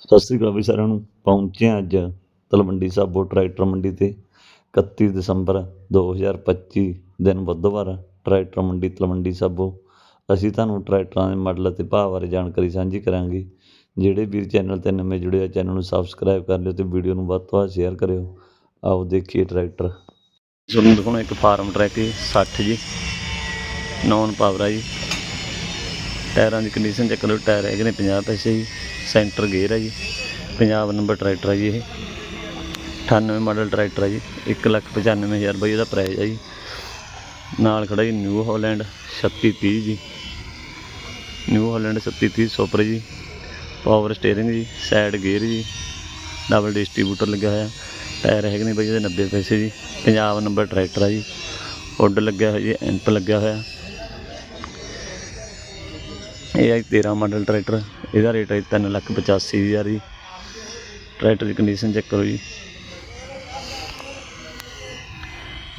ਸਤਿ ਸ੍ਰੀ ਅਕਾਲ ਵੀ ਸਾਰਿਆਂ ਨੂੰ। ਪਹੁੰਚੇ ਹਾਂ ਅੱਜ ਤਲਵੰਡੀ ਸਾਬੋ ਟਰੈਕਟਰ ਮੰਡੀ ਤੇ। 31 ਦਸੰਬਰ 2025 ਦਿਨ ਬੁੱਧਵਾਰ ਟਰੈਕਟਰ ਮੰਡੀ, ਤਲਵੰਡੀ ਸਾਬੋ। ਅਸੀਂ ਤੁਹਾਨੂੰ ਟਰੈਕਟਰਾਂ ਦੇ ਮਾਡਲ ਅਤੇ ਭਾਅ ਬਾਰੇ ਜਾਣਕਾਰੀ ਸਾਂਝੀ ਕਰਾਂਗੇ। ਜਿਹੜੇ ਵੀਰ ਚੈਨਲ ਤੇ ਨਵੇਂ ਜੁੜੇ ਆ, ਚੈਨਲ ਨੂੰ ਸਬਸਕ੍ਰਾਈਬ ਕਰ ਲਿਓ ਤੇ ਵੀਡੀਓ ਨੂੰ ਵੱਧ ਤੋਂ ਵੱਧ ਸ਼ੇਅਰ ਕਰਿਓ। ਆਓ ਦੇਖੀਏ ਟਰੈਕਟਰ ਤੁਹਾਨੂੰ ਦਿਖਾਉਣਾ ਇੱਕ ਫਾਰਮ ਟਰੈਕ 60 ਜੀ। ਨੌਨ ਪਾਵਰ ਆ ਜੀ। ਟਾਇਰਾਂ ਦੀ ਕੰਡੀਸ਼ਨ ਚੈੱਕ ਕਰੋ, ਟਾਇਰ ਹੈਗੇ ਨੇ 50 ਪੈਸੇ ਜੀ ਸੈਂਟਰ ਗੇਅਰ ਹੈ ਜੀ ਪੰਜਾਬ ਨੰਬਰ ਟਰੈਕਟਰ ਹੈ ਜੀ ਇਹ 98 ਮਾਡਲ ਟਰੈਕਟਰ ਹੈ ਜੀ 195000 ਬਈ ਇਹਦਾ ਪ੍ਰਾਈਸ ਹੈ ਜੀ। ਨਾਲ ਖੜਾ ਜੀ ਨਿਊ ਹਾਲੈਂਡ 3630 ਜੀ। ਨਿਊ ਹਾਲੈਂਡ 3630 ਸੁਪਰ ਜੀ। ਪਾਵਰ ਸਟੀਅਰਿੰਗ ਜੀ ਸਾਈਡ ਗੇਅਰ ਜੀ। ਡਬਲ ਡਿਸਟ੍ਰੀਬਿਊਟਰ ਲੱਗਿਆ ਹੋਇਆ। ਟਾਇਰ ਹੈਗੇ ਨੇ ਬਈ ਇਹਦੇ 90 ਪੈਸੇ ਜੀ। ਪੰਜਾਬ ਨੰਬਰ ਟਰੈਕਟਰ ਹੈ ਜੀ। ਉੱਡ ਲੱਗਿਆ ਹੋਇਆ ਜੀ ਐਂਪ ਲੱਗਿਆ ਹੋਇਆ। ਇਹ ਹੈ 13 ਮਾਡਲ ਟਰੈਕਟਰ, ਇਹਦਾ ਰੇਟ ਹੈ ਤਿੰਨ ਲੱਖ ਪਚਾਸੀ ਹਜ਼ਾਰ ਜੀ। ਟਰੈਕਟਰ ਦੀ ਕੰਡੀਸ਼ਨ ਚੈੱਕ ਕਰੋ ਜੀ।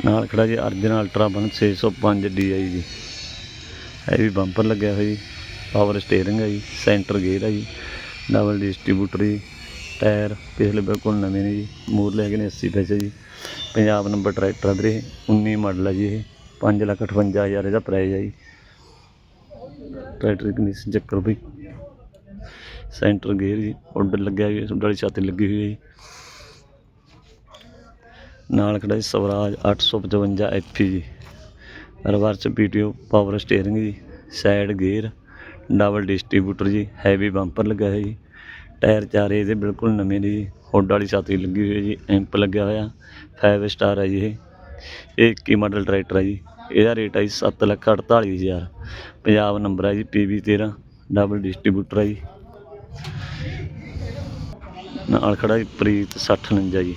ਨਾਲ ਖੜਾ ਜੀ ਅਰਜਨ ਅਲਟਰਾ ਬਨ 605 DI ਜੀ। ਇਹ ਵੀ ਬੰਪਰ ਲੱਗਿਆ ਹੋਇਆ ਜੀ। ਪਾਵਰ ਸਟੀਅਰਿੰਗ ਹੈ ਜੀ ਸੈਂਟਰ ਗੇਅਰ ਹੈ ਜੀ। ਡਬਲ ਡਿਸਟ੍ਰੀਬਿਊਟਰ ਜੀ। ਟਾਇਰ ਪਿਛਲੇ ਬਿਲਕੁਲ ਨਵੇਂ ਨੇ ਜੀ। ਮੂਰਲੇ ਹੈਗੇ ਨੇ 80 ਪੈਸੇ ਜੀ। ਪੰਜਾਬ ਨੰਬਰ ਟਰੈਕਟਰ ਹੈ ਵੀਰੇ 19 ਮਾਡਲ ਹੈ ਜੀ ਇਹ। 5 ਲੱਖ 58 ਹਜ਼ਾਰ ਇਹਦਾ ਪ੍ਰਾਈਸ ਹੈ ਜੀ। ਟਰੈਕਟਰ ਦੀ ਕੰਡੀਸ਼ਨ ਬਈ। ਸੈਂਟਰ ਗੇਅਰ ਜੀ ਉੱਡ ਲੱਗਿਆ ਹੋਇਆ ਸੁੱਡ ਵਾਲੀ ਛਾਤੀ ਲੱਗੀ ਹੋਈ ਹੈ ਜੀ। ਨਾਲ ਖੜਾ ਜੀ ਸਵਰਾਜ 855 ਐਫੀ ਜੀ। ਰਿਵਰਸ ਪੀਟੀਓ ਪਾਵਰ ਸਟੀਅਰਿੰਗ ਜੀ ਸਾਈਡ ਗੇਅਰ ਡਬਲ ਡਿਸਟ੍ਰੀਬਿਊਟਰ ਜੀ ਹੈਵੀ ਬੰਪਰ ਲੱਗਾ ਹੋਇਆ ਜੀ। ਟਾਇਰ ਚਾਰੇ ਇਹਦੇ ਬਿਲਕੁਲ ਨਵੇਂ ਨੇ ਜੀ। ਹੁੱਡ ਵਾਲੀ ਛਾਤੀ ਲੱਗੀ ਹੋਈ ਹੈ ਜੀ ਐਂਪ ਲੱਗਿਆ ਹੋਇਆ 5 ਸਟਾਰ ਹੈ ਜੀ ਇਹ। ਇਹ 21 ਮਾਡਲ ਟਰੈਕਟਰ ਹੈ ਜੀ। ਇਹਦਾ ਰੇਟ ਆ ਜੀ ਸੱਤ ਲੱਖ ਅੜਤਾਲੀ ਹਜ਼ਾਰ। ਪੰਜਾਬ ਨੰਬਰ ਹੈ ਜੀ ਪੀਵੀ 13 ਡਬਲ ਡਿਸਟ੍ਰੀਬਿਊਟਰ ਹੈ ਜੀ। ਨਾਲ ਖੜਾ ਜੀ ਪ੍ਰੀਤ 6059 ਜੀ।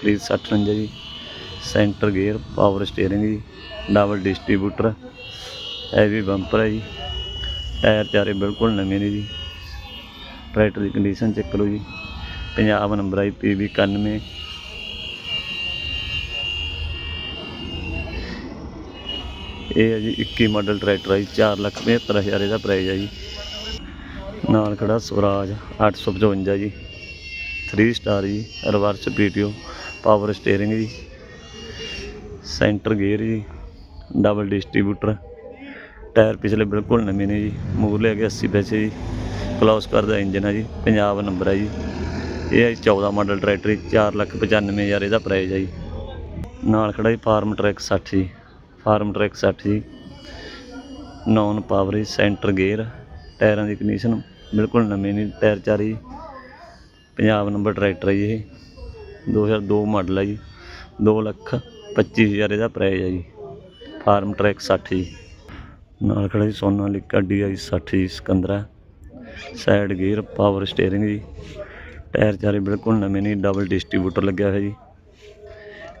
ਪ੍ਰੀਤ 6059 ਜੀ। ਸੈਂਟਰ ਗੇਅਰ ਪਾਵਰ ਸਟੀਅਰਿੰਗ ਜੀ। ਡਬਲ ਡਿਸਟ੍ਰੀਬਿਊਟਰ ਹੈਵੀ ਬੰਪਰ ਹੈ ਜੀ। ਟਾਇਰ ਚਾਰੇ ਬਿਲਕੁਲ ਨਵੇਂ ਨੇ ਜੀ। ਟਰੈਕਟਰ ਦੀ ਕੰਡੀਸ਼ਨ ਚੈੱਕ ਕਰੋ ਜੀ। ਪੰਜਾਬ ਨੰਬਰ ਹੈ ਪੀਵੀ 91 ਇਹ ਹੈ ਜੀ 21 ਮਾਡਲ ਟਰੈਕਟਰ ਹੈ ਜੀ 475000 ਇਹਦਾ ਪ੍ਰਾਈਸ ਹੈ ਜੀ। ਨਾਲ ਖੜਾ ਸਵਰਾਜ 855 ਜੀ 3 ਸਟਾਰ ਜੀ ਰਿਵਰਸ ਪੀਟੀਓ ਪਾਵਰ ਸਟੀਅਰਿੰਗ ਜੀ ਸੈਂਟਰ ਗੇਅਰ ਜੀ ਡਬਲ ਡਿਸਟ੍ਰੀਬਿਊਟਰ ਟਾਇਰ ਪਿਛਲੇ ਬਿਲਕੁਲ ਨਵੇਂ ਨੇ ਜੀ ਮੂਰਲੇ ਹੈਗੇ 80 ਪੈਸੇ ਜੀ ਕਲੋਸ ਕਰਦਾ ਇੰਜਨ ਹੈ ਜੀ ਪੰਜਾਬ ਨੰਬਰ ਹੈ ਜੀ। ਇਹ ਹੈ ਜੀ 14 ਮਾਡਲ ਟਰੈਕਟਰ ਜੀ 495000 ਇਹਦਾ ਪ੍ਰਾਈਸ ਹੈ ਜੀ। ਨਾਲ ਖੜਾ ਜੀ ਫਾਰਮ ਟਰੈਕ 60 ਜੀ। ਫਾਰਮ ਟਰੈਕ 60 ਜੀ। ਨੌਨ ਪਾਵਰ ਜੀ ਸੈਂਟਰ ਗੇਅਰ ਟਾਇਰਾਂ ਦੀ ਕੰਡੀਸ਼ਨ ਬਿਲਕੁਲ ਨਵੇਂ ਨੇ ਟਾਇਰ ਚਾਰੇ ਜੀ। ਪੰਜਾਬ ਨੰਬਰ ਟਰੈਕਟਰ ਹੈ ਜੀ ਇਹ। 2002 ਮਾਡਲ ਹੈ ਜੀ। 2 ਲੱਖ 25000 ਇਹਦਾ ਪ੍ਰਾਈਸ ਹੈ ਜੀ। ਫਾਰਮ ਟਰੈਕ 60 ਜੀ। ਨਾਲ ਖੜਾ ਜੀ ਸੋਨਾ ਸੋਨਾਲੀਕਾ ਡੀਆਈ 60 ਜੀ ਸਕੰਦਰਾ। ਸਾਈਡ ਗੇਅਰ ਪਾਵਰ ਸਟੀਅਰਿੰਗ ਜੀ। ਟਾਇਰ ਚਾਰੇ ਬਿਲਕੁਲ ਨਵੇਂ ਨੇ ਡਬਲ ਡਿਸਟ੍ਰੀਬਿਊਟਰ ਲੱਗਿਆ ਹੋਇਆ ਜੀ।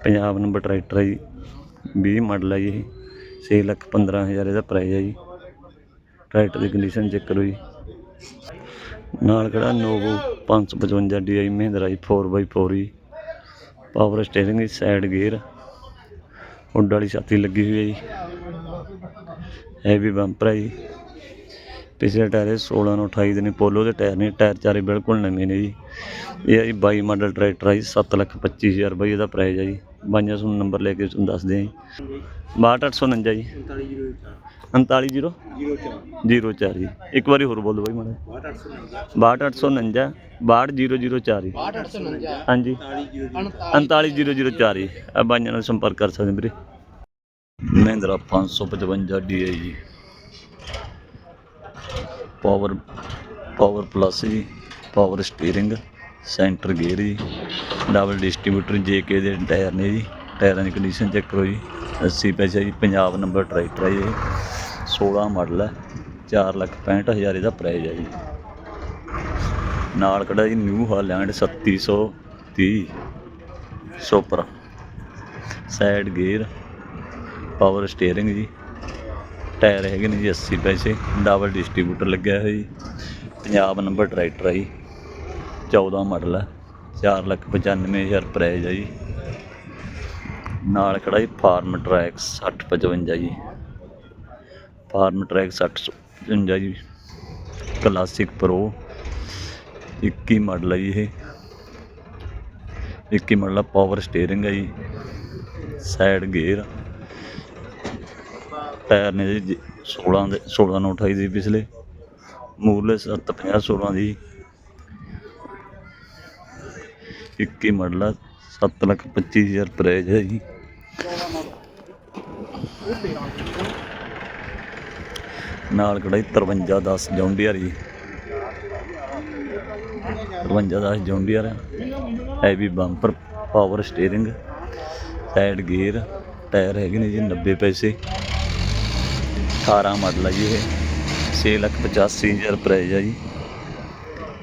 ਪੰਜਾਬ ਨੰਬਰ ਟਰੈਕਟਰ ਹੈ ਜੀ। 20 ਮਾਡਲ ਹੈ ਜੀ ਇਹ। 6 ਲੱਖ 15000 ਇਹਦਾ ਪ੍ਰਾਈਸ ਹੈ ਜੀ। ਟਰੈਕਟਰ ਦੀ ਕੰਡੀਸ਼ਨ ਚੈੱਕ ਕਰੋ ਜੀ। ਨਾਲ ਖੜਾ ਨੋਵੋ 555 DI ਮਹਿੰਦਰਾ ਜੀ 4x4 ਜੀ। ਪਾਵਰ ਸਟੀਅਰਿੰਗ ਦੀ ਸਾਈਡ ਗੇਅਰ ਉੱਡ ਵਾਲੀ ਛਾਤੀ ਲੱਗੀ ਹੋਈ ਹੈ ਜੀ। ਹੈਵੀ ਬੰਪਰ ਹੈ ਜੀ। ਪਿਛਲੇ ਟਾਇਰ ਇਹ 16 ਨੂੰ 28 ਦੇ ਨੇ ਪੋਲੋ ਦੇ ਟਾਇਰ ਨੇ। ਟਾਇਰ ਚਾਰੇ ਬਿਲਕੁਲ ਨਵੇਂ ਨੇ ਜੀ। ਇਹ ਹੈ ਜੀ 22 ਮਾਡਲ ਟਰੈਕਟਰ ਹੈ ਜੀ 7 ਲੱਖ 25000 ਰੁਪਏ ਇਹਦਾ ਪ੍ਰਾਈਸ ਹੈ ਜੀ। ਬਾਈਆਂ ਤੁਹਾਨੂੰ ਨੰਬਰ ਲੈ ਕੇ ਤੁਹਾਨੂੰ ਦੱਸਦੇ ਹਾਂ ਜੀ। 62849 ਜੀ। 390 04 ਜੀ। ਇੱਕ ਵਾਰੀ ਹੋਰ ਬੋਲ ਦਿਓ ਬਾਈ ਮਾੜਾ 62849 62004 ਜੀ। 6849 ਹਾਂਜੀ। 39004 ਜੀ। ਆ ਬਾਈਆਂ ਨਾਲ ਸੰਪਰਕ ਕਰ ਸਕਦੇ ਵੀਰੇ। ਮਹਿੰਦਰਾ 555 DI ਜੀ। ਪਾਵਰ ਪਾਵਰ ਪਲੱਸ ਜੀ। ਪਾਵਰ ਸਟੀਅਰਿੰਗ ਸੈਂਟਰ ਗੇਅਰ ਜੀ। ਡਬਲ ਡਿਸਟ੍ਰੀਬਿਊਟਰ ਕੇ ਦੇ ਟਾਇਰ ਨੇ ਜੀ। ਟਾਇਰਾਂ ਦੀ ਕੰਡੀਸ਼ਨ ਚੈੱਕ ਕਰੋ ਜੀ। 80 ਪੈਸੇ ਜੀ, ਪੰਜਾਬ ਨੰਬਰ ਟਰੈਕਟਰ ਹੈ ਜੀ ਇਹ। 16 ਮਾਡਲ ਹੈ 4 ਲੱਖ 65000 ਇਹਦਾ ਪ੍ਰਾਈਸ ਹੈ ਜੀ। ਨਾਲ ਖੜਾ ਜੀ New Holland 3730 super side gear power steering ਜੀ। ਟਾਇਰ ਹੈਗੇ ਨੇ ਜੀ 80 ਪੈਸੇ ਡਬਲ ਡਿਸਟ੍ਰੀਬਿਊਟਰ ਲੱਗਿਆ ਹੋਇਆ ਜੀ। ਪੰਜਾਬ ਨੰਬਰ ਟਰੈਕਟਰ ਹੈ ਜੀ। 14 ਮਾਡਲ ਹੈ 4 ਲੱਖ 95000 ਪ੍ਰਾਈਸ ਆ ਜੀ। ਨਾਲ ਖੜਾ ਜੀ ਫਾਰਮ ਟਰੈਕ 6055 ਜੀ। ਫਾਰਮ ਟਰੈਕ 6055 ਜੀ। ਕਲਾਸਿਕ ਪ੍ਰੋ 21 ਮਾਡਲ ਹੈ ਜੀ ਇਹ। 21 ਮਾਡਲ ਆ ਪਾਵਰ ਸਟੀਅਰਿੰਗ ਹੈ ਜੀ। ਸਾਈਡ ਗੇਅਰ ਟਾਇਰ ਨੇ ਜੀ 16 ਦੇ 16 ਨੂੰ 28 ਦੀ ਪਿਛਲੇ। ਮੂਰਲੇ 750 16 ਦੀ। 21 ਮਾਡਲ ਆ 7 ਲੱਖ 25 ਹਜ਼ਾਰ ਪ੍ਰਾਈਜ਼ ਹੈ ਜੀ। ਨਾਲ ਕਢਾਈ 5310 ਜੌਂਡੀਅਰ ਜੀ। 5310 John Deere heavy bumper power steering, side gear, tyre ਹੈਗੇ ਨੇ ਜੀ 90 ਪੈਸੇ। 18 ਮਾਡਲ ਹੈ ਜੀ ਇਹ 6 ਲੱਖ 85 ਹਜ਼ਾਰ ਪ੍ਰਾਈਜ਼ ਹੈ ਜੀ।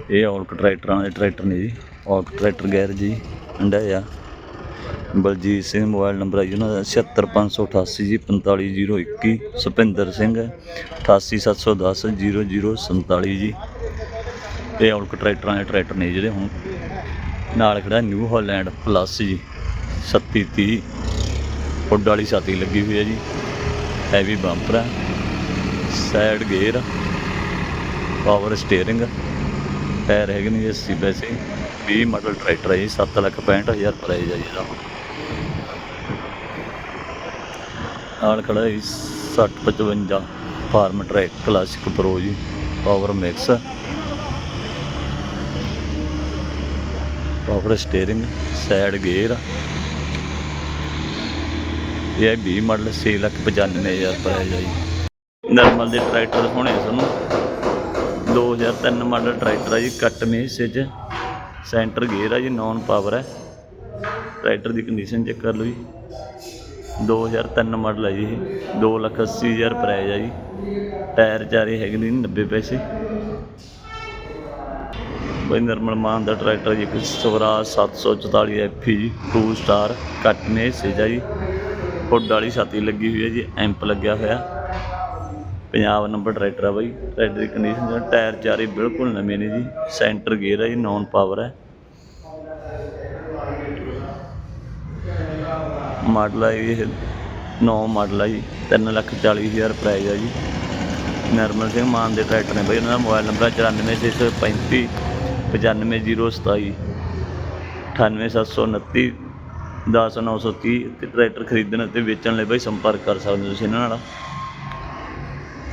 ਇਹ ਔਲਕ ਟਰੈਕਟਰਾਂ ਦੇ ਟਰੈਕਟਰ ਨੇ ਜੀ। ਔਲਕ ਟਰੈਕਟਰ ਗੈਰ ਜੀ ਹੰਡਾ ਆ। ਬਲਜੀਤ ਸਿੰਘ ਮੋਬਾਈਲ ਨੰਬਰ ਹੈ ਜੀ ਉਹਨਾਂ ਦਾ 76588 ਜੀ 45021 ਸੁਪਿੰਦਰ ਸਿੰਘ 88710 0047 ਜੀ। ਇਹ ਔਲਕ ਟਰੈਕਟਰਾਂ ਦੇ ਟਰੈਕਟਰ ਨੇ ਜਿਹੜੇ ਹੁਣ ਨਾਲ ਖੜਾ ਨਿਊ ਹਾਲੈਂਡ ਪਲੱਸ ਜੀ। 3730 ਹੁੱਡ ਵਾਲੀ ਛਾਤੀ ਲੱਗੀ ਹੋਈ ਹੈ ਜੀ। ਹੈਵੀ ਬੰਪਰ ਹੈ side gear power steering tyre ਹੈਗੇ ਨੇ ਜੀ 80 ਪੈਸੇ 20 ਮਾਡਲ ਟਰੈਕਟਰ ਹੈ ਜੀ 7 ਲੱਖ 65000 ਪ੍ਰਾਈਜ਼ ਹੈ ਜੀ ਇਹਦਾ। ਨਾਲ ਖੜਾ ਹੈ 60 55 ਫਾਰਮ ਟਰੈਕ ਕਲਾਸਿਕ ਪ੍ਰੋ ਜੀ power mix power steering side gear ਇਹ ਹੈ 20 ਮਾਡਲ 6 ਲੱਖ 95000 ਪ੍ਰਾਈਜ਼ ਹੈ ਜੀ। ਨਰਮਲ ਦੇ ਟਰੈਕਟਰ ਹੋਣੇ ਤੁਹਾਨੂੰ। 2003 ਮਾਡਲ ਟਰੈਕਟਰ ਆ ਜੀ, ਕੱਟ ਮੇ ਹਿੱਸੇ 'ਚ ਸੈਂਟਰ ਗੇਅਰ ਆ ਜੀ ਨੌਨ ਪਾਵਰ ਹੈ ਟਰੈਕਟਰ ਦੀ ਕੰਡੀਸ਼ਨ ਚੈੱਕ ਕਰ ਲਓ ਜੀ। 2003 ਮਾਡਲ ਹੈ ਜੀ ਇਹ। 2 ਲੱਖ 80 ਹਜ਼ਾਰ ਪ੍ਰਾਈਜ਼ ਜੀ। ਟਾਇਰ ਚਾਰੇ ਹੈਗੇ ਨੇ 90 ਪੈਸੇ। ਬਈ ਨਰਮਲ ਮਾਨ ਦਾ ਟਰੈਕਟਰ ਜੀ, ਇੱਕ ਸਵਰਾਜ 744 ਐਫੀ ਜੀ 2 ਸਟਾਰ ਕੱਟ ਮੇ ਹਿੱਸੇ 'ਚ ਹੈ ਜੀ। ਹੁੱਡ ਵਾਲੀ ਛਾਤੀ ਲੱਗੀ ਹੋਈ ਹੈ ਜੀ ਐਂਪ ਲੱਗਿਆ ਹੋਇਆ। ਪੰਜਾਬ ਨੰਬਰ ਟਰੈਕਟਰ ਆ ਬਾਈ। ਟਰੈਕਟਰ ਦੀ ਕੰਡੀਸ਼ਨ ਟਾਇਰ ਚਾਰੇ ਬਿਲਕੁਲ ਨਵੇਂ ਨੇ ਜੀ। ਸੈਂਟਰ ਗੇਅਰ ਹੈ ਜੀ ਨੌਨ ਪਾਵਰ ਹੈ ਮਾਡਲ ਹੈ ਇਹ 9 ਮਾਡਲ ਹੈ ਜੀ। 3 ਲੱਖ 40 ਹਜ਼ਾਰ ਪ੍ਰਾਈਜ਼ ਹੈ ਜੀ। ਨਰਮਲ ਸਿੰਘ ਮਾਨ ਦੇ ਟਰੈਕਟਰ ਨੇ ਬਾਈ, ਉਹਨਾਂ ਦਾ ਮੋਬਾਈਲ ਨੰਬਰ 94635 95027 98729 10930 ਤੇ ਟਰੈਕਟਰ ਖਰੀਦਣ ਅਤੇ ਵੇਚਣ ਲਈ ਬਾਈ ਸੰਪਰਕ ਕਰ ਸਕਦੇ ਹੋ ਤੁਸੀਂ ਇਹਨਾਂ ਨਾਲ।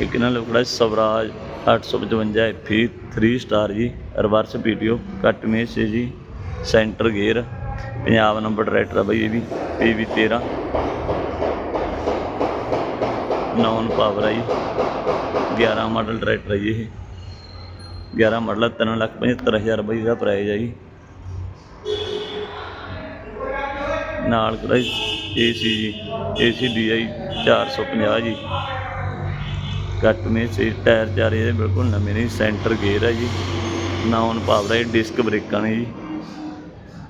ਇੱਕ ਇਹਨਾਂ ਲਈ ਖੜਾ ਸਵਰਾਜ 855 ਐਫੀ 3 ਸਟਾਰ ਜੀ, ਰਿਵਰਸ ਪੀਟੀਓ ਕੱਟ ਮੇਸ ਹੈ ਜੀ, centre gear, Punjab number tractor ਆ ਬਾਈ ਇਹ ਵੀ ਪੀਵੀ 13 ਨੌਨ ਪਾਵਰ ਆ ਜੀ 11 ਮਾਡਲ ਟਰੈਕਟਰ ਹੈ ਜੀ ਇਹ। 11 ਮਾਡਲ 3 ਲੱਖ 75000 ਬਾਈ ਦਾ ਪ੍ਰਾਈਸ ਹੈ ਜੀ। ਨਾਲ ਕਿਹੜਾ ਏਸੀ ਜੀ ਏਸੀ ਡੀਆਈ 450 ਜੀ। ਕੱਟ ਮੇ ਸੀ ਟਾਇਰ ਚਾਰੇ ਇਹਦੇ ਬਿਲਕੁਲ ਨਵੇਂ ਨੇ, ਸੈਂਟਰ ਗੇਅਰ ਹੈ ਜੀ। ਨਾਨ ਪਾਵਰ ਹੈ ਡਿਸਕ ਬ੍ਰੇਕਾਂ ਨੇ ਜੀ।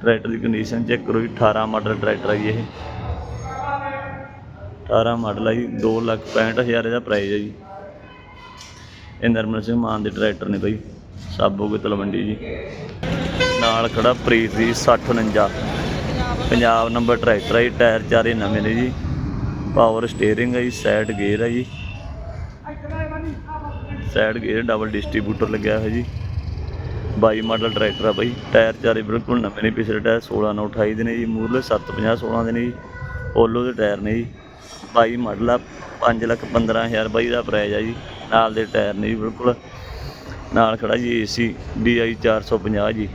ਟਰੈਕਟਰ ਦੀ ਕੰਡੀਸ਼ਨ ਚੈੱਕ ਕਰੋ ਜੀ 18 ਮਾਡਲ ਟਰੈਕਟਰ ਆ ਜੀ ਇਹ। 18 ਮਾਡਲ ਹੈ ਜੀ 2 ਲੱਖ 65000 ਇਹਦਾ ਪ੍ਰਾਈਸ ਹੈ ਜੀ। ਇਹ ਨਰਮਲ ਸਿੰਘ ਮਾਨ ਦੇ ਟਰੈਕਟਰ ਨੇ ਬਾਈ ਸਾਬੋਗੇ ਤਲਵੰਡੀ ਜੀ। ਨਾਲ ਖੜਾ ਪ੍ਰੀਤ ਜੀ 6049 ਪੰਜਾਬ ਨੰਬਰ ਟਰੈਕਟਰ ਹੈ ਜੀ, ਟਾਇਰ ਚਾਰੇ ਨਵੇਂ ਨੇ ਜੀ। ਪਾਵਰ ਸਟੀਅਰਿੰਗ ਹੈ ਜੀ ਸਾਈਡ ਗੇਅਰ ਹੈ ਜੀ। ਸਾਈਡ ਗੇਅਰ ਡਬਲ ਡਿਸਟ੍ਰੀਬਿਊਟਰ ਲੱਗਿਆ ਹੋਇਆ ਜੀ। 22 ਮਾਡਲ ਟਰੈਕਟਰ ਆ ਬਾਈ ਟਾਇਰ ਚਾਰੇ ਬਿਲਕੁਲ ਨਵੇਂ ਨੇ ਪਿਛਲੇ ਟਾਇਰ 16 ਨਾਲ 28 ਦੇ ਨੇ ਜੀ ਮੂਰਲੇ 750 16 ਦੇ ਨੇ ਜੀ ਓਲੋ ਦੇ ਟਾਇਰ ਨੇ ਜੀ। 22 ਮਾਡਲ ਆ 5 ਲੱਖ 15000 ਬਾਈ ਦਾ ਪ੍ਰਾਈਸ ਆ ਜੀ, ਨਾਲ ਦੇ ਟਾਇਰ ਨੇ ਜੀ ਬਿਲਕੁਲ। ਨਾਲ ਖੜਾ ਜੀ ਏਸੀ DI 450 ਜੀ।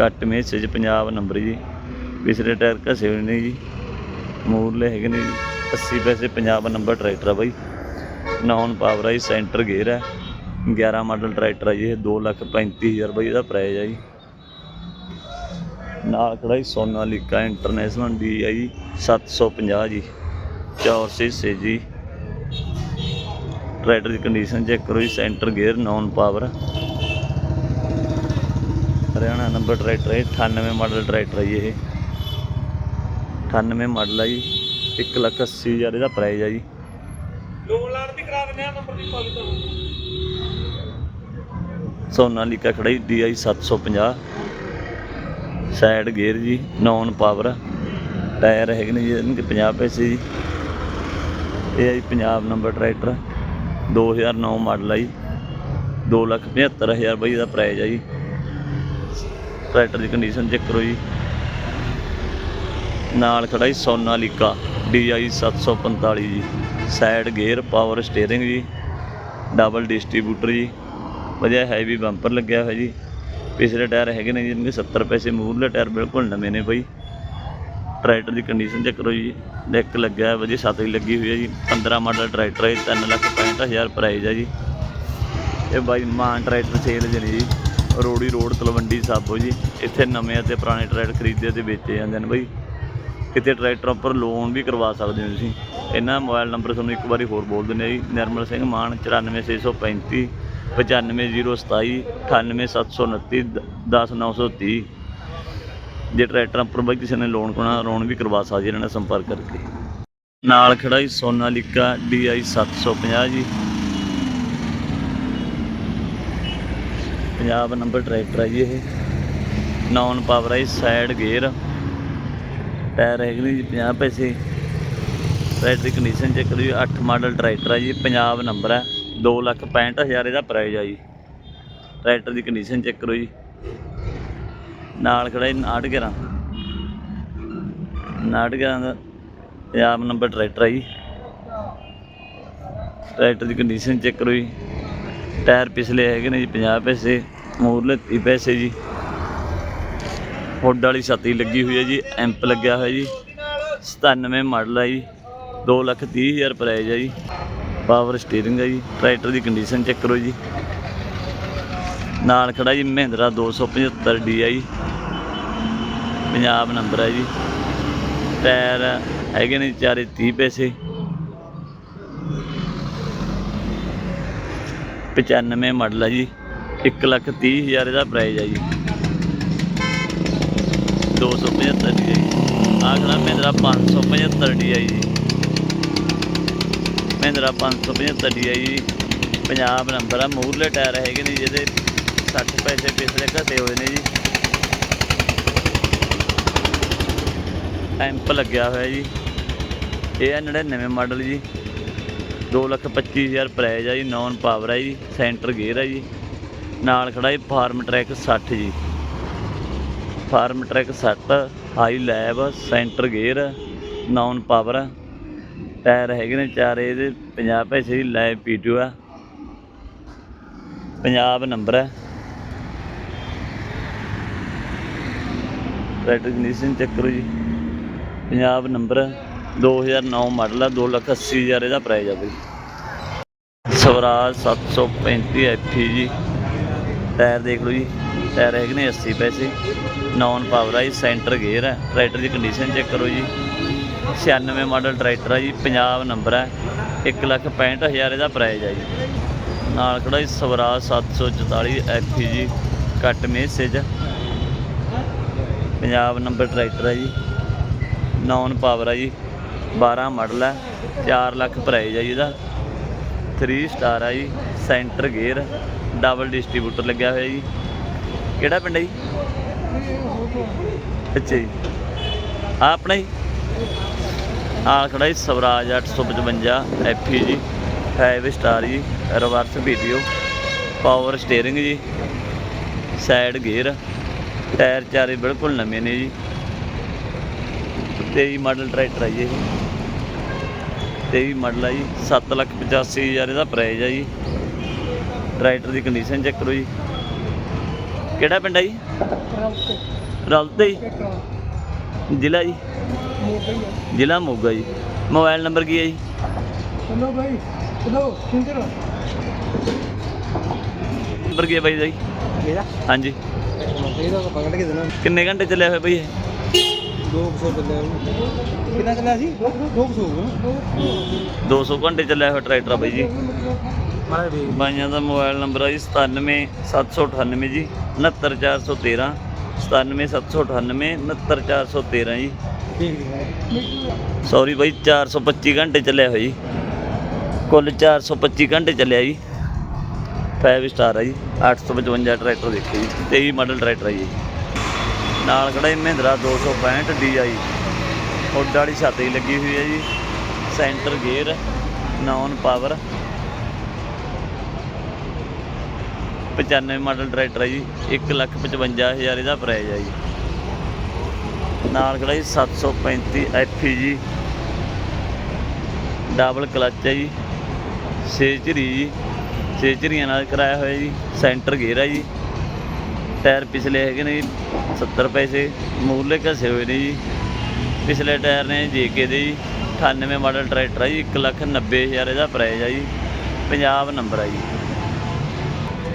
ਘੱਟ ਮੇਸੇ ਚ ਪੰਜਾਬ ਨੰਬਰ ਜੀ। ਪਿਛਲੇ ਟਾਇਰ ਘਸੇ ਹੋਏ ਨੇ ਜੀ। ਮੂਰਲੇ ਹੈਗੇ ਨੇ ਜੀ 80 ਪੈਸੇ ਪੰਜਾਬ ਨੰਬਰ ਟਰੈਕਟਰ ਆ ਬਾਈ। ਨੌਨ ਪਾਵਰ ਹੈ ਸੈਂਟਰ ਗੇਅਰ ਹੈ। 11 ਮਾਡਲ ਟਰੈਕਟਰ ਹੈ ਜੀ, ਇਹ 2 ਲੱਖ 35000 ਰੁਪਏ ਦਾ ਪ੍ਰਾਈਸ ਹੈ ਜੀ। ਨਾਲ ਖੜਾ ਜੀ ਸੋਨਾਲੀਕਾ ਇੰਟਰਨੈਸ਼ਨਲ ਡੀ ਹੈ ਜੀ 750 ਜੀ 400 ਸੇ ਜੀ। ਟਰੈਕਟਰ ਦੀ ਕੰਡੀਸ਼ਨ ਚੈੱਕ ਕਰੋ ਜੀ, centre gear non power Haryana number tractor ਹੈ 98 ਮਾਡਲ ਟਰੈਕਟਰ ਹੈ ਇਹ। 98 ਮਾਡਲ ਹੈ ਜੀ 1 ਲੱਖ 80 ਹਜ਼ਾਰ ਇਹਦਾ ਪ੍ਰਾਈਸ ਹੈ ਜੀ। ਲੋਨ ਲਾਣ ਦੀ ਕਰਾ ਦਿੰਦੇ ਆ ਨੰਬਰ ਦੀ ਕਾਲ ਤੋਂ ਸੋਨਾਲੀਕਾ ਖੜਾ DI 750 ਸਾਈਡ ਗੇਅਰ ਜੀ ਨੌਨ ਪਾਵਰ ਟਾਇਰ ਹੈਗੇ ਨੇ ਜੀ, ਇਹਨਾਂ ਦੇ 50 ਪੈਸੇ ਜੀ। ਇਹ ਹੈ ਜੀ ਪੰਜਾਬ ਨੰਬਰ ਟਰੈਕਟਰ 2009 ਮਾਡਲ ਆ ਜੀ। 2 ਲੱਖ 75000 ਬਾਈ ਦਾ ਪ੍ਰਾਈਸ ਆ ਜੀ। ਟਰੈਕਟਰ ਦੀ ਕੰਡੀਸ਼ਨ ਚੈੱਕ ਕਰੋ ਜੀ। ਨਾਲ ਖੜਾ ਜੀ ਸੋਨਾਲੀਕਾ DI 745 ਜੀ। ਸਾਈਡ ਗੇਅਰ ਪਾਵਰ ਸਟੀਅਰਿੰਗ ਜੀ ਡਬਲ ਡਿਸਟ੍ਰੀਬਿਊਟਰ ਜੀ, ਵਧੀਆ ਹੈਵੀ ਬੰਪਰ ਲੱਗਿਆ ਹੋਇਆ ਜੀ। ਪਿਛਲੇ ਟਾਇਰ ਹੈਗੇ ਨੇ ਜਿਹਨਾਂ ਦੇ 70 ਪੈਸੇ ਮੂਰਲੇ ਟਾਇਰ ਬਿਲਕੁਲ ਨਵੇਂ ਨੇ ਬਈ। ਟਰੈਕਟਰ ਦੀ ਕੰਡੀਸ਼ਨ ਚੈੱਕ ਕਰੋ ਜੀ ਡੈਕ ਲੱਗਿਆ ਹੈ ਵਧੀਆ ਛਤਰੀ ਲੱਗੀ ਹੋਈ ਹੈ ਜੀ। 15 ਮਾਡਲ ਟਰੈਕਟਰ ਹੈ 365000 ਪ੍ਰਾਈਸ ਹੈ ਜੀ। ਇਹ ਬਾਈ ਮਾਨ ਟਰੈਕਟਰ ਸੇਲ ਦੇ ਜੀ, ਰੋੜੀ ਰੋਡ ਤਲਵੰਡੀ ਸਾਬੋ ਜੀ, ਇੱਥੇ ਨਵੇਂ ਅਤੇ ਪੁਰਾਣੇ ਟਰੈਕਟਰ ਖਰੀਦੇ ਤੇ ਵੇਚੇ ਜਾਂਦੇ ਨੇ ਬਾਈ। ਕਿਤੇ ਟਰੈਕਟਰ ਉੱਪਰ ਲੋਨ ਵੀ ਕਰਵਾ ਸਕਦੇ ਹੋ ਤੁਸੀਂ। ਇਹਨਾਂ ਮੋਬਾਈਲ ਨੰਬਰ ਤੁਹਾਨੂੰ ਇੱਕ ਵਾਰੀ ਹੋਰ ਬੋਲ ਦਿੰਦੇ ਆ ਜੀ। ਨਿਰਮਲ ਸਿੰਘ ਮਾਨ 94635 95027 98729 10930 ਜੇ ਟਰੈਕਟਰਾਂ ਉੱਪਰ ਬਾਈ ਕਿਸੇ ਨੇ ਲੋਨ ਕਰਾਉਣਾ ਲੋਨ ਵੀ ਕਰਵਾ ਸਕਦੇ ਇਹਨਾਂ ਨਾਲ ਸੰਪਰਕ ਕਰਕੇ। ਨਾਲ ਖੜਾ ਜੀ ਸੋਨਾਲੀਕਾ DI 750 ਜੀ। ਪੰਜਾਬ ਨੰਬਰ ਟਰੈਕਟਰ ਹੈ ਜੀ ਇਹ। ਨੌਨ ਪਾਵਰ ਹੈ ਸਾਈਡ ਗੇਅਰ ਟਾਇਰ ਹੈਗੇ ਨੇ ਜੀ 50 ਪੈਸੇ। ਟਰੈਕਟਰ ਦੀ ਕੰਡੀਸ਼ਨ ਚੈੱਕ ਕਰੋ ਜੀ 8 ਮਾਡਲ ਟਰੈਕਟਰ ਹੈ ਜੀ, ਪੰਜਾਬ ਨੰਬਰ ਹੈ 265000 ਇਹਦਾ ਪ੍ਰਾਈਸ ਹੈ ਜੀ। ਟਰੈਕਟਰ ਦੀ ਕੰਡੀਸ਼ਨ ਚੈੱਕ ਕਰੋ ਜੀ। ਨਾਲ ਖੜਾ ਜੀ 911 911 ਦਾ ਪੰਜਾਬ ਨੰਬਰ ਟਰੈਕਟਰ ਹੈ ਜੀ। ਟਰੈਕਟਰ ਦੀ ਕੰਡੀਸ਼ਨ ਚੈੱਕ ਕਰੋ ਜੀ। ਟਾਇਰ ਪਿਛਲੇ ਹੈਗੇ ਨੇ ਜੀ 50 ਪੈਸੇ ਮੂਰਲੇ 30 ਪੈਸੇ ਜੀ। ਹੁੱਡ ਵਾਲੀ ਛਾਤੀ ਲੱਗੀ ਹੋਈ ਹੈ ਜੀ, ਐਂਪ ਲੱਗਿਆ ਹੋਇਆ ਜੀ। 97 ਮਾਡਲ ਹੈ ਜੀ 230000 ਪ੍ਰਾਈਸ ਹੈ ਜੀ। ਪਾਵਰ ਸਟੀਅਰਿੰਗ ਹੈ ਜੀ ਟਰੈਕਟਰ ਦੀ ਕੰਡੀਸ਼ਨ ਚੈੱਕ ਕਰੋ ਜੀ। ਨਾਲ ਖੜਾ ਜੀ ਮਹਿੰਦਰਾ 275 ਜੀ। ਪੰਜਾਬ ਨੰਬਰ ਹੈ ਜੀ। ਟਾਇਰ ਹੈਗੇ ਨੇ ਚਾਰੇ 30 ਪੈਸੇ। 95 ਮਾਡਲ ਹੈ ਜੀ 1 ਲੱਖ 30 ਹਜ਼ਾਰ ਇਹਦਾ ਪ੍ਰਾਈਸ ਹੈ ਜੀ। 275 ਡੀ ਆਈ ਜੀ। ਆਹ ਖੜਾ ਮਹਿੰਦਰਾ 575 ਡੀ ਆਈ ਜੀ। ਮਹਿੰਦਰਾ 575 ਡੀ ਆਈ ਜੀ। ਪੰਜਾਬ ਨੰਬਰ ਆ ਮੂਰਲੇ ਟਾਇਰ ਹੈਗੇ ਨੇ ਜਿਹਦੇ 60 ਪੈਸੇ ਪਿਛਲੇ ਘਟੇ ਹੋਏ ਨੇ ਜੀ। ਐਂਪ ਲੱਗਿਆ ਹੋਇਆ ਜੀ। ਇਹ ਆ 99 ਮਾਡਲ ਜੀ। 225000 ਪ੍ਰਾਈਜ਼ ਆ ਜੀ ਨੌਨ ਪਾਵਰ ਹੈ ਜੀ ਸੈਂਟਰ ਗੇਅਰ ਹੈ ਜੀ। ਨਾਲ ਖੜਾ ਜੀ ਫਾਰਮ ਟਰੈਕ 60 ਜੀ। ਫਾਰਮ ਟਰੈਕ 60 ਹਾਈ lab, centre gear non power. Tyre ਹੈਗੇ ਨੇ ਚਾਰੇ, ਇਹਦੇ 50 ਪੈਸੇ ਦੀ ਲੈਬ ਪੀਟੀਓ ਆ। ਪੰਜਾਬ ਨੰਬਰ ਹੈ। ਟਰੈਕਟਰ ਕੰਡੀਸ਼ਨ ਜੀ। ਪੰਜਾਬ ਨੰਬਰ 2009 ਮਾਡਲ ਆ 280000 ਇਹਦਾ ਪ੍ਰਾਈਸ ਆ ਬਈ। ਸਵਰਾਜ 735 ਐਫੀ ਜੀ। ਟਾਇਰ ਦੇਖ ਲਓ ਜੀ। ਟਾਇਰ ਹੈਗੇ ਨੇ 80 ਪੈਸੇ ਨੌਨ ਪਾਵਰ ਆ ਜੀ ਸੈਂਟਰ ਗੇਅਰ ਹੈ ਟਰੈਕਟਰ ਦੀ ਕੰਡੀਸ਼ਨ ਚੈੱਕ ਕਰੋ ਜੀ। 96 ਮਾਡਲ ਟਰੈਕਟਰ ਆ ਜੀ ਪੰਜਾਬ ਨੰਬਰ ਹੈ 165000 ਇਹਦਾ ਪ੍ਰਾਈਜ਼ ਆ ਜੀ। ਨਾਲ ਖੜਾ ਜੀ ਸਵਰਾਜ 744 ਐਫੀ ਜੀ ਕੱਟ ਮੈਸੇਜ ਪੰਜਾਬ ਨੰਬਰ ਟਰੈਕਟਰ ਹੈ ਜੀ। ਨੌਨ ਪਾਵਰ ਹੈ ਜੀ 12 ਮਾਡਲ ਹੈ 4 ਲੱਖ ਪ੍ਰਾਈਜ਼ ਹੈ ਜੀ ਇਹਦਾ। 3 ਸਟਾਰ ਹੈ ਜੀ ਸੈਂਟਰ ਗੇਅਰ ਡਬਲ ਡਿਸਟ੍ਰੀਬਿਊਟਰ ਲੱਗਿਆ ਹੋਇਆ ਜੀ। ਕਿਹੜਾ ਪਿੰਡ ਹੈ ਜੀ? ਅੱਛਾ ਜੀ। ਆ ਆਪਣਾ ਜੀ? ਆ ਖੜਾ ਜੀ ਸਵਰਾਜ 855 ਐਫੀ ਜੀ 5 ਸਟਾਰ ਜੀ, ਰਿਵਰਸ ਵੀਡੀਓ ਪਾਵਰ ਸਟੀਅਰਿੰਗ ਜੀ ਸਾਈਡ ਗੇਅਰ ਟਾਇਰ ਚਾਰੇ ਬਿਲਕੁਲ ਨਵੇਂ ਨੇ ਜੀ। 23 ਮਾਡਲ ਟਰੈਕਟਰ ਆ ਜੀ ਇਹ। 23 ਮਾਡਲ ਆ ਜੀ 785000 ਇਹਦਾ ਪ੍ਰਾਈਸ ਆ ਜੀ। ਟਰੈਕਟਰ ਦੀ ਕੰਡੀਸ਼ਨ ਚੈੱਕ ਕਰੋ ਜੀ। ਕਿਹੜਾ ਪਿੰਡ ਹੈ ਜੀ? ਰਲਤੇ ਜੀ। ਜ਼ਿਲ੍ਹਾ ਜੀ? ਜ਼ਿਲ੍ਹਾ ਮੋਗਾ ਜੀ। ਮੋਬਾਈਲ ਨੰਬਰ ਕੀ ਹੈ ਜੀ? ਚਲੋ ਭਾਈ ਚਲੋ ਸਿੰਦਰ ਨੰਬਰ ਕੀ ਹੈ ਦਾ ਜੀ? ਮੇਰਾ? ਹਾਂਜੀ। ਕਿੰਨੇ ਘੰਟੇ ਚੱਲਿਆ ਹੋਇਆ ਬਈ ਇਹ? 200 ਚੱਲਿਆ ਕਿੰਨਾ ਚੱਲਿਆ ਸੀ? 200 200 ਘੰਟੇ ਚੱਲਿਆ ਹੋਇਆ ਟਰੈਕਟਰ ਆ ਬਾਈ ਜੀ। ਬਾਈਆਂ ਦਾ ਮੋਬਾਈਲ ਨੰਬਰ ਆ ਜੀ 97798 ਜੀ 69413 97798 69413 ਜੀ। ਠੀਕ ਹੈ। ਸੌਰੀ ਬਾਈ 425 ਘੰਟੇ ਚੱਲਿਆ ਹੋਇਆ ਜੀ। ਕੁੱਲ 425 ਘੰਟੇ ਚੱਲਿਆ ਜੀ। 5 ਸਟਾਰ ਹੈ ਜੀ। 855 ਟਰੈਕਟਰ ਦੇਖੋ ਜੀ। 23 ਮਾਡਲ ਟਰੈਕਟਰ ਹੈ ਜੀ। ਨਾਲ ਖੜਾ ਜੀ ਮਹਿੰਦਰਾ 265 DI ਹੁੱਡ ਵਾਲੀ ਛਾਤੀ ਲੱਗੀ ਹੋਈ ਹੈ ਜੀ। Centre gear non power 95 model tractor ਹੈ ਜੀ 155000 ਇਹਦਾ ਪ੍ਰਾਈਜ਼ ਹੈ ਜੀ। ਨਾਲ ਖੜਾ ਜੀ 735 ਐਫੀ ਜੀ ਡਬਲ ਕਲਚ ਹੈ ਜੀ। ਛੇ ਝਰੀ ਜੀ, ਛੇ ਝਰੀਆਂ ਨਾਲ ਕਰਾਇਆ ਹੋਇਆ ਜੀ ਸੈਂਟਰ ਗੇਅਰ ਹੈ ਜੀ। ਟਾਇਰ ਪਿਛਲੇ ਹੈਗੇ ਨੇ ਜੀ 70 ਪੈਸੇ ਮੂਰਲੇ ਘਸੇ ਹੋਏ ਨੇ ਜੀ। ਪਿਛਲੇ ਟਾਇਰ ਨੇ ਜੇਕੇ ਦੇ ਜੀ 98 ਮਾਡਲ ਟਰੈਕਟਰ ਹੈ ਜੀ 190000 ਇਹਦਾ ਪ੍ਰਾਈਜ਼ ਹੈ ਜੀ। ਪੰਜਾਬ ਨੰਬਰ ਹੈ ਜੀ।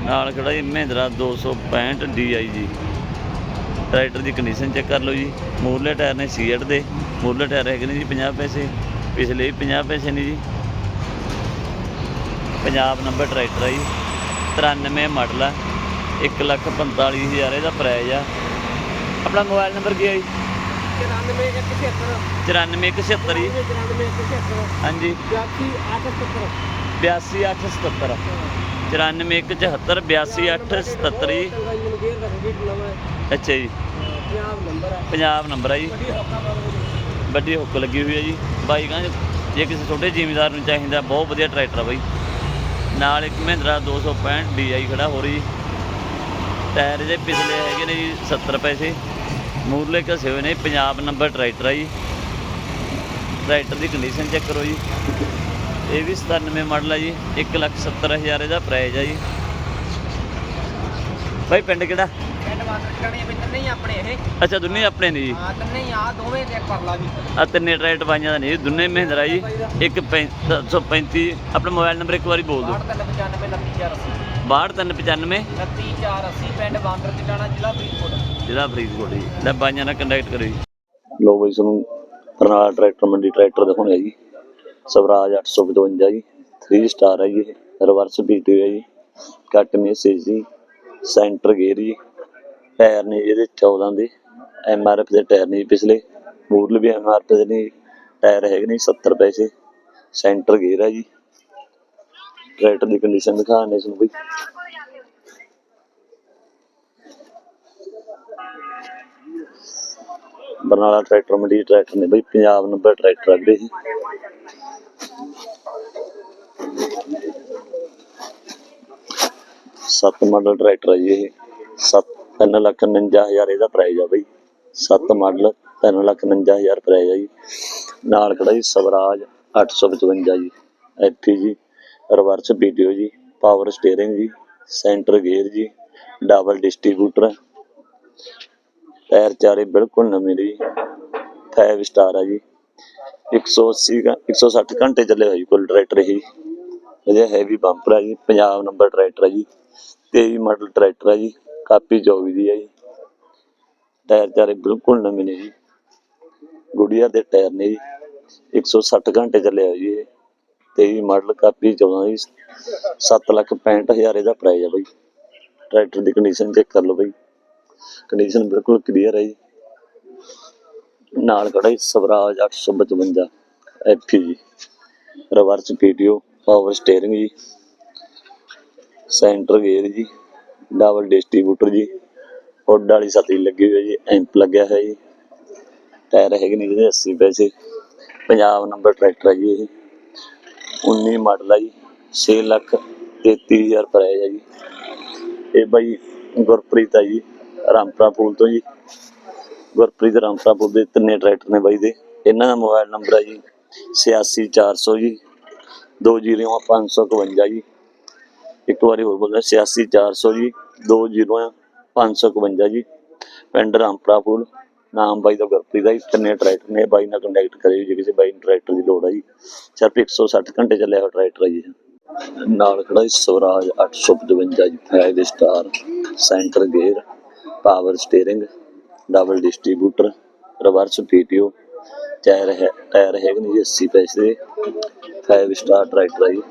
ਨਾਲ ਖੜਾ ਜੀ ਮਹਿੰਦਰਾ 265 DI ਜੀ। ਟਰੈਕਟਰ ਦੀ ਕੰਡੀਸ਼ਨ ਚੈੱਕ ਕਰ ਲਓ ਜੀ। ਮੂਰਲੇ ਟਾਇਰ ਨੇ ਸੀਐਟ ਦੇ। ਮੂਰਲੇ ਟਾਇਰ ਹੈਗੇ ਨੇ ਜੀ 50 ਪੈਸੇ। ਪਿਛਲੇ ਵੀ 50 ਪੈਸੇ ਨੇ ਜੀ। ਪੰਜਾਬ ਨੰਬਰ ਟਰੈਕਟਰ ਹੈ ਜੀ। 93 ਮਾਡਲ ਹੈ 145000 ਇਹਦਾ ਪ੍ਰਾਈਸ ਆ। ਆਪਣਾ ਮੋਬਾਈਲ ਨੰਬਰ ਕੀ ਹੈ ਜੀ? 94 176 94176 ਜੀ। 94 176 ਹਾਂਜੀ। 82 877 82877 94174 82877 ਜੀ ਟੰਗਾਈ ਨੂੰ ਅੱਛਾ ਜੀ। ਪੰਜਾਬ ਨੰਬਰ ਹੈ ਜੀ। ਵੱਡੀ ਹੁੱਕ ਲੱਗੀ ਹੋਈ ਹੈ ਜੀ। ਬਾਈ ਕਹਿੰਦੇ ਜੇ ਕਿਸੇ ਛੋਟੇ ਜ਼ਿਮੀਦਾਰ ਨੂੰ ਚਾਹੀਦਾ, ਬਹੁਤ ਵਧੀਆ ਟਰੈਕਟਰ ਆ ਬਾਈ। ਨਾਲ ਇੱਕ ਮਹਿੰਦਰਾ 265 DI ਖੜਾ ਹੋ ਰਹੀ। ਟਾਇਰ ਇਹਦੇ ਪਿਛਲੇ ਹੈਗੇ ਨੇ ਜੀ 70 ਪੈਸੇ। ਮੂਰਲੇ ਘਸੇ ਹੋਏ ਨੇ, ਪੰਜਾਬ ਨੰਬਰ ਟਰੈਕਟਰ ਆ ਜੀ। ਟਰੈਕਟਰ ਦੀ ਕੰਡੀਸ਼ਨ ਚੈੱਕ ਕਰੋ ਜੀ। ਇਹ ਵੀ 97 ਮਾਡਲ ਹੈ ਜੀ 170000 ਇਹਦਾ ਪ੍ਰਾਈਸ ਹੈ ਜੀ। ਬਾਈ ਪਿੰਡ ਕਿਹੜਾ? ਪਿੰਡ ਮਾਤਰ ਟਿਕਾਣੇ ਵਿੱਚ ਨਹੀਂ ਆਪਣੇ ਇਹ। ਅੱਛਾ ਦੁਨੀ ਆਪਣੇ ਨੇ ਜੀ। ਹਾਂ ਤਾਂ ਨਹੀਂ ਆ ਦੋਵੇਂ ਚੈੱਕ ਕਰ ਲਾ ਵੀ। ਆ ਤਿੰਨੇ ਟਰੈਕਟਰ ਬਾਈਆਂ ਦਾ ਨਹੀਂ ਦੁੰਨੇ ਮਹਿੰਦਰਾ ਜੀ। ਇੱਕ 735 ਆਪਣਾ ਮੋਬਾਈਲ ਨੰਬਰ ਇੱਕ ਵਾਰੀ ਬੋਲ ਦਿਓ। 6395 62395 39480 ਪਿੰਡ ਬਾਂਦਰ ਟਿਕਾਣਾ ਜ਼ਿਲ੍ਹਾ ਫਰੀਦਕੋਟ। ਜ਼ਿਲ੍ਹਾ ਫਰੀਦਕੋਟ ਜੀ। ਲੈ ਬਾਈਆਂ ਨਾਲ ਕੰਟੈਕਟ ਕਰੋ ਜੀ। ਲੋ ਬਈ ਤੁਹਾਨੂੰ ਬਰਨਾਲਾ ਟਰੈਕਟਰ ਮੰਡੀ ਟਰੈਕਟਰ ਦਿਖਾਉਣੇ ਜੀ। ਸਵਰਾਜ 855 ਜੀ 3 ਸਟਾਰ ਹੈ ਜੀ ਇਹ, ਰਿਵਰਸ ਬੀਟੀ ਹੈ ਜੀ ਕੱਟ ਮੈਸੇਜ ਜੀ ਸੈਂਟਰ ਗੇਅਰ ਜੀ ਟਾਇਰ ਨੇ ਇਹਦੇ 14 ਦੇ ਐਮ ਆਰ ਐਫ ਦੇ ਟਾਇਰ ਨੇ ਪਿਛਲੇ, ਮੂਰਲੇ ਵੀ ਐਮ ਆਰ ਐਫ ਦੇ ਨੇ ਟਾਇਰ ਹੈਗੇ ਨੇ 70 ਪੈਸੇ ਸੈਂਟਰ ਗੇਅਰ ਹੈ ਜੀ। ਟਰੈਕਟਰ ਦੀ ਕੰਡੀਸ਼ਨ ਦਿਖਾਣੇ ਤੁਹਾਨੂੰ ਬਈ। ਬਰਨਾਲਾ ਟਰੈਕਟਰ ਮੰਡੀ ਟਰੈਕਟਰ ਨੇ ਬਈ, ਪੰਜਾਬ ਨੰਬਰ ਟਰੈਕਟਰ ਅੱਗੇ ਸੱਤ ਮਾਡਲ ਟਰੈਕਟਰ ਹੈ ਜੀ ਇਹ। ਸੱਤ ਤਿੰਨ ਲੱਖ ਉਣੰਜਾ ਇਹਦਾ ਪ੍ਰਾਈਸ ਆ ਬਈ। ਸੱਤ ਮਾਡਲ ਤਿੰਨ ਲੱਖ ਉਣੰਜਾ ਪ੍ਰਾਈਸ ਆ ਜੀ। ਨਾਲ ਖੜਾ ਜੀ ਸਵਰਾਜ 855 ਜੀ। ਐਫੀ ਜੀ ਰਿਵਰਸ ਵੀਡੀਓ ਜੀ ਪਾਵਰ ਸਟੀਅਰਿੰਗ ਜੀ ਸੈਂਟਰ ਗੇਅਰ ਜੀ ਡਬਲ ਡਿਸਟ੍ਰੀਬਿਊਟਰ ਟਾਇਰ ਚਾਰੇ ਬਿਲਕੁਲ ਨਵੇਂ ਨੇ ਜੀ। 5 ਸਟਾਰ ਆ ਜੀ। 180 ਘੰ- 160 ਘੰਟੇ ਚੱਲੇ ਹੋਏ ਜੀ ਕੁੱਲ ਟਰੈਕਟਰ ਇਹ। ਇਹਦੇ ਹੈਵੀ ਬੰਪਰ ਆ ਜੀ ਪੰਜਾਬ ਨੰਬਰ ਟਰੈਕਟਰ ਆ ਜੀ 23 ਮਾਡਲ ਟਰੈਕਟਰ ਆ ਜੀ, ਕਾਪੀ 24 ਦੀ ਆ ਜੀ। ਟਾਇਰ ਚਾਰੇ ਬਿਲਕੁਲ ਨਵੇਂ ਨੇ ਜੀ। ਗੁੜੀਆ ਦੇ ਟਾਇਰ ਨੇ ਜੀ। 160 ਘੰਟੇ ਚੱਲਿਆ ਹੋਏ ਜੀ ਇਹ। 23 ਮਾਡਲ ਕਾਪੀ 14 ਜੀ 7 ਲੱਖ 65 ਹਜ਼ਾਰ ਇਹਦਾ ਪ੍ਰਾਈਸ ਆ ਬਈ। ਟਰੈਕਟਰ ਦੀ ਕੰਡੀਸ਼ਨ ਚੈੱਕ ਕਰ ਲਓ ਬਈ। ਕੰਡੀਸ਼ਨ ਬਿਲਕੁਲ ਕਲੀਅਰ ਹੈ ਜੀ। ਨਾਲ ਖੜਾ ਜੀ ਸਵਰਾਜ 855 ਐਫੀ ਜੀ। ਰਿਵਰਸ ਪੀਟੀਓ ਪਾਵਰ ਸਟੀਅਰਿੰਗ ਜੀ। ਸੈਂਟਰ ਗੇਅਰ ਜੀ। ਡਬਲ ਡਿਸਟ੍ਰੀਬਿਊਟਰ ਜੀ। ਹੁੱਡ ਵਾਲੀ ਸਤਰੀ ਲੱਗੀ ਹੋਈ ਹੈ ਜੀ ਐਂਪ ਲੱਗਿਆ ਹੋਇਆ ਜੀ। ਟਾਇਰ ਹੈਗੇ ਨੇ ਜਿਹਦੇ 80 ਪੈਸੇ। ਪੰਜਾਬ ਨੰਬਰ ਟਰੈਕਟਰ ਹੈ ਜੀ ਇਹ। 19 ਮਾਡਲ ਹੈ ਜੀ 6 ਲੱਖ 33000 ਪ੍ਰਾਈਸ ਹੈ ਜੀ। ਇਹ ਬਾਈ ਗੁਰਪ੍ਰੀਤ ਹੈ ਜੀ, ਰਾਮਪੁਰਾ ਪੂਲ ਤੋਂ ਜੀ। ਗੁਰਪ੍ਰੀਤ ਰਾਮਪੁਰਾ ਪੁਲ ਦੇ ਤਿੰਨੇ ਟਰੈਕਟਰ ਨੇ ਬਾਈ ਦੇ। ਇਹਨਾਂ ਦਾ ਮੋਬਾਈਲ ਨੰਬਰ ਹੈ ਜੀ 86400 ਜੀ। 20552 ਜੀ। ਇੱਕ ਵਾਰੀ ਹੋਰ ਬੋਲਦਾ 86400 ਜੀ। 20552 ਜੀ। ਪਿੰਡ ਰਾਮਪੁਰਾ ਪੁਲ ਨਾਮ ਬਾਈ ਦਾ ਗੁਰਪ੍ਰੀਤ ਦਾ ਜੀ। ਤਿੰਨੇ ਟਰੈਕਟਰ ਨੇ ਬਾਈ ਨਾਲ ਕੰਟੈਕਟ ਕਰਿਓ ਜੇ ਕਿਸੇ ਬਾਈ ਨੂੰ ਟਰੈਕਟਰ ਦੀ ਲੋੜ ਹੈ ਜੀ। ਸਿਰਫ 160 ਘੰਟੇ ਚੱਲਿਆ ਹੋਇਆ ਟਰੈਕਟਰ ਹੈ ਜੀ। ਨਾਲ ਖੜਾ ਜੀ ਸਵਰਾਜ 855 ਜੀ five star centre gear power steering double distributor, reverse PTO tyre ਹੈ ਟਾਇਰ ਹੈਗੇ ਨੇ ਜੀ 80 ਪੈਸੇ ਦੇ 5 ਸਟਾਰ ਟਰੈਕਟਰ ਹੈ ਜੀ।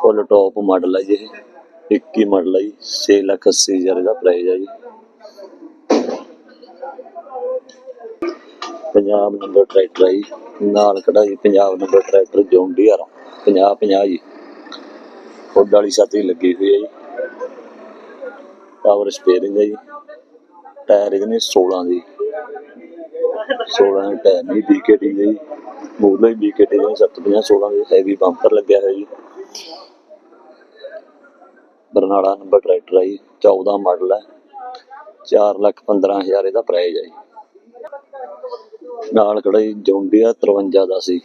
ਫੁੱਲ ਟੌਪ ਮਾਡਲ ਹੈ ਜੀ ਇਹ 21 ਮਾਡਲ ਹੈ ਜੀ 6 ਲੱਖ 80 ਹਜ਼ਾਰ ਦਾ ਪ੍ਰਾਈਸ ਹੈ ਜੀ। ਪੰਜਾਬ ਨੰਬਰ ਟਰੈਕਟਰ ਹੈ ਜੀ, ਨਾਲ ਖੜਾ ਜੀ Punjab number tractor John Deere 50 50 ਜੀ। ਹੁੱਡ ਵਾਲੀ ਛਤਰੀ ਲੱਗੀ ਹੋਈ ਹੈ ਜੀ। ਪਾਵਰ ਸਟੀਅਰਿੰਗ ਹੈ ਜੀ। ਟਾਇਰ ਇਹਦੇ ਨੇ 16 ਦੇ। 16 ਦੇ ਟਾਇਰ ਨਹੀਂ BKT ਦੇ ਜੀ। ਮੂਰਲੇ BKT ਦੇ 750 16 ਦੇ ਹੈਵੀ ਬੰਪਰ ਲੱਗਿਆ ਹੋਇਆ ਜੀ। ਬਰਨਾਲਾ ਨੰਬਰ ਟਰੈਕਟਰ ਹੈ 14 ਮਾਡਲ ਹੈ 4 ਲੱਖ 15 ਹਜ਼ਾਰ ਇਹਦਾ ਪ੍ਰਾਈਜ਼ ਹੈ ਨਾਲ ਖੜਾ ਜੀ, ਜੌਂਡੀਆ 53 ਦਾ ਸੀ।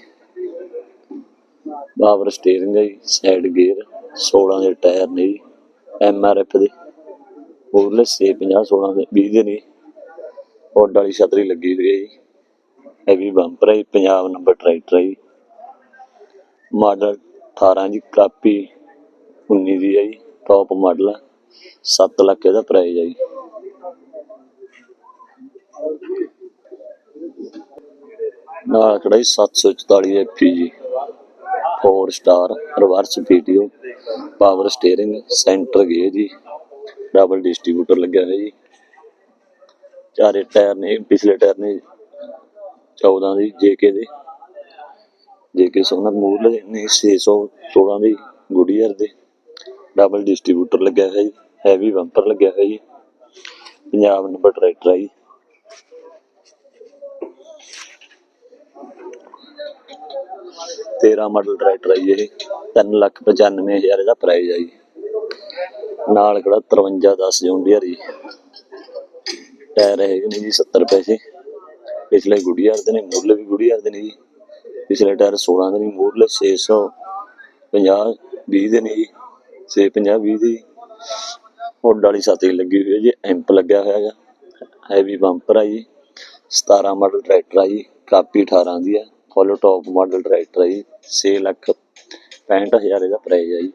ਪਾਵਰ ਸਟੀਅਰਿੰਗ ਹੈ ਸਾਈਡ ਗੇਅਰ 16 ਦੇ ਟਾਇਰ ਨੇ ਜੀ ਐਮ ਆਰ ਐਫ ਦੇ। ਉਹਲੇ 650 16 ਦੇ 20 ਦੇ ਨੇ। ਹੁੱਡ ਵਾਲੀ ਛਤਰੀ ਲੱਗੀ ਹੋਈ ਹੈ ਜੀ ਹੈਵੀ ਬੰਪਰ ਹੈ ਜੀ, ਪੰਜਾਬ ਨੰਬਰ ਟਰੈਕਟਰ ਹੈ ਜੀ ਮਾਡਲ 18 ਜੀ ਕਾਪੀ 19 ਦੀ ਹੈ ਜੀ ਟੌਪ ਮਾਡਲ ਹੈ 7 ਲੱਖ ਇਹਦਾ ਪ੍ਰਾਈਸ ਹੈ ਜੀ ਨਾਲ ਖੜਾ ਜੀ 744 ਐਫੀ ਜੀ 4 star reverse PTO power steering centre gear ਜੀ। ਡਬਲ ਡਿਸਟ੍ਰੀਬਿਊਟਰ ਲੱਗਿਆ ਹੋਇਆ ਜੀ। ਚਾਰੇ ਟਾਇਰ ਨੇ, ਪਿਛਲੇ ਟਾਇਰ ਨੇ 14 ਦੀ, ਜੇਕੇ ਦੇ। ਜੇਕੇ ਸੋਨਾ ਮੂਰਲੇ ਨੇ 616 ਦੀ ਗੁਡੀਅਰ ਦੇ। ਡਬਲ ਡਿਸਟ੍ਰੀਬਿਊਟਰ ਲੱਗਿਆ ਹੋਇਆ ਜੀ, ਹੈਵੀ ਬੰਪਰ ਲੱਗਿਆ ਹੋਇਆ ਜੀ। ਪੰਜਾਬ ਨੰਬਰ ਟਰੈਕਟਰ ਹੈ ਜੀ। ਤੇਰਾਂ ਮਾਡਲ ਟਰੈਕਟਰ ਹੈ ਜੀ ਇਹ। ਤਿੰਨ ਲੱਖ ਪਚਾਨਵੇਂ ਹਜ਼ਾਰ ਇਹਦਾ ਪ੍ਰਾਈਸ ਹੈ ਜੀ। ਨਾਲ ਕਿਹੜਾ 53 10 ਜੌਂਡੀਅਰ ਜੀ ਟਾਇਰ ਹੈਗੇ ਨੇ ਜੀ 70 ਪੈਸੇ। ਪਿਛਲੇ ਗੁੜੀਆਰ ਦੇ ਨੇ, ਮੁੱਲ ਵੀ ਗੁੜੀਆਰ ਦੇ ਨੇ ਜੀ। ਪਿਛਲੇ ਟਾਇਰ 16 ਦੇ ਨੇ, ਮੁੱਲ 650 20 ਦੇ ਨੇ ਜੀ। 650 20 ਦੀ ਹੁੱਡ ਵਾਲੀ ਸਾਥੀ ਲੱਗੀ ਹੋਈ ਹੈ ਜੀ, ਐਂਪ ਲੱਗਿਆ ਹੋਇਆ ਹੈਗਾ। ਹੈਵੀ ਬੰਪਰ ਆ ਜੀ। 17 ਮਾਡਲ ਟਰੈਕਟਰ ਆ ਜੀ, ਕਾਪੀ 18 ਦੀ ਆ। ਫੁੱਲ ਟੌਪ ਮਾਡਲ ਟਰੈਕਟਰ ਆ ਜੀ। 6 ਲੱਖ 65000 ਇਹਦਾ ਪ੍ਰਾਈਸ ਆ ਜੀ।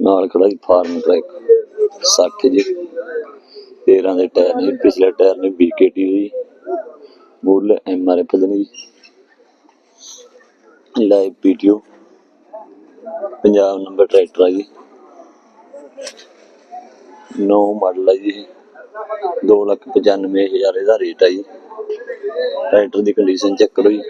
ਨਾਲ ਖੜਾ ਫਾਰਮ ਟਰੈਕ 60 ਜੀ। 13 ਦੇ ਟਾਇਰ ਨੇ, ਪਿਛਲੇ ਟਾਇਰ ਨੇ BKT ਦੀ। ਮੁੱਲ MRF ਦੇ ਨੇ ਜੀ। Live PTO Punjab number tractor ਆ ਜੀ। 9 ਮਾਡਲ ਆ ਜੀ ਇਹ। 2 ਲੱਖ 95 ਹਜ਼ਾਰ ਇਹਦਾ ਰੇਟ ਆ ਜੀ। ਟਰੈਕਟਰ ਦੀ ਕੰਡੀਸ਼ਨ ਚੈੱਕ ਕਰੋ ਜੀ।